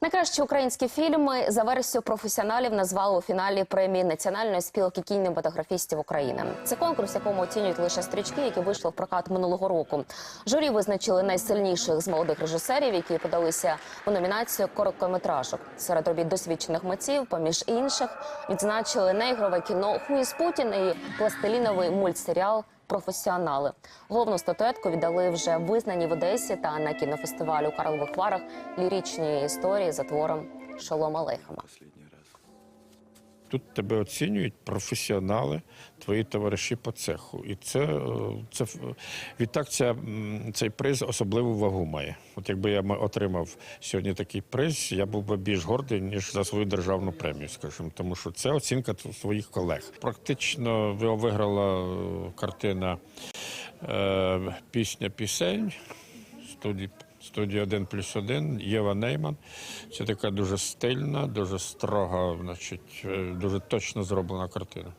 Найкращі українські фільми за версією професіоналів назвали у фіналі премії Національної спілки кінематографістів України. Це конкурс, якому оцінюють лише стрічки, які вийшли в прокат минулого року. Журі визначили найсильніших з молодих режисерів, які подалися у номінацію короткометражок. Серед робіт досвідчених митців, поміж інших, відзначили неігрове кіно Хуїс Путін і пластиліновий мультсеріал професіонали. Головну статуетку віддали вже визнані в Одесі та на кінофестивалю у Карлових Варах ліричні історії за твором Шолома Алейхема. Тут тебе оцінюють професіонали, твої товариші по цеху. І це, е, це відтак ця, цей приз особливу вагу має. От якби я отримав сьогодні такий приз, я був би більш гордий, ніж за свою державну премію, скажімо, тому що це оцінка своїх колег. Практично ви- виграла е, картина е, Пісня пісень студії. Студія 1 плюс 1, Єва Нейман. Це така дуже стильна, дуже строга, значить, е, дуже точно зроблена картина.